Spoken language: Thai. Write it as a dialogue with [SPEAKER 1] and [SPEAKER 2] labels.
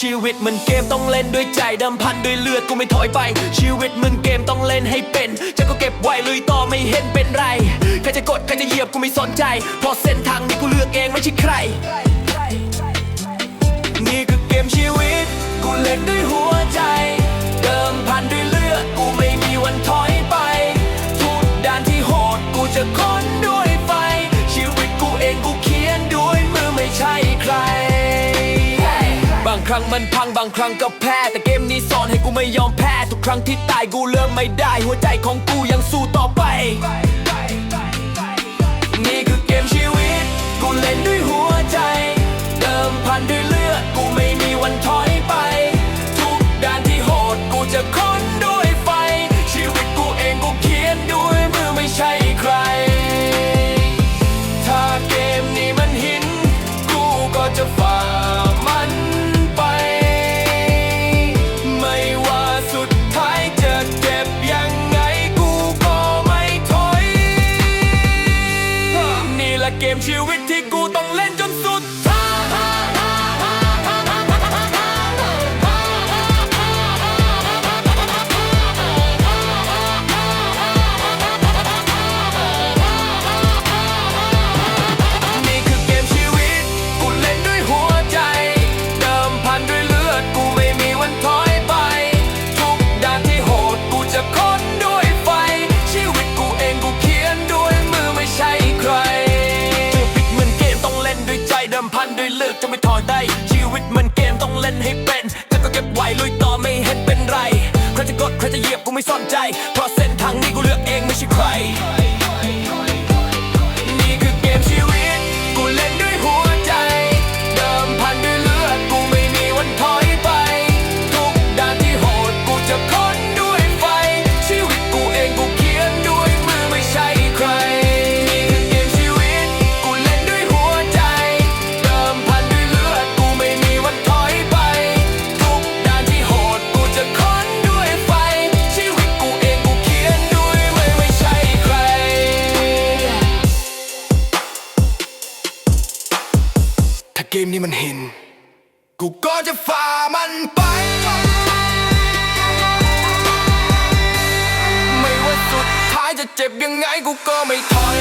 [SPEAKER 1] ชีวิตมันเกมต้องเล่นด้วยใจเดิมพันด้วยเลือดกูไม่ถอยไป ชีวิตมันเกมต้องเล่นให้เป็นจะก็เก็บไว้ลุยต่อไม่เห็นเป็นไรใครจะกดใครจะเหยียบกูไม่สนใจ เพราะเส้นทางนี้กูเลือกเองไม่ใช่ใคร นี่คือเกมชีวิต กูเล่นด้วยหัวใจ เดิมพันด้วยเลือดกูไม่มีวันถอยไปทุกด้านที่โหดกูจะค้นด้างครั้งมันพังบางครั้งก็แพ้ แต่เกมนี้สอนให้กูไม่ยอมแพ้ ทุกครั้งที่ตายกูเลิกไม่ได้ หัวใจของกูยังสู้ต่อไป มชีวิตที่กูต้องเล่นจนสุดือดจะไม่ถอยได้ ชีวิตเหมือนเกมต้องเล่นให้เป็นแต่ก็เก็บไว้ลุยต่อไม่เห็นเป็นไร ใครจะกดใครจะเหยียบกูไม่สนใจ เพราะเส้นทางนี้กูเลือกเองไม่ใช่ใคร เกมนี้มันเห็น กูก็จะฝ่ามันไป ไม่ว่าสุดท้ายจะเจ็บยังไงกูก็ไม่ถอย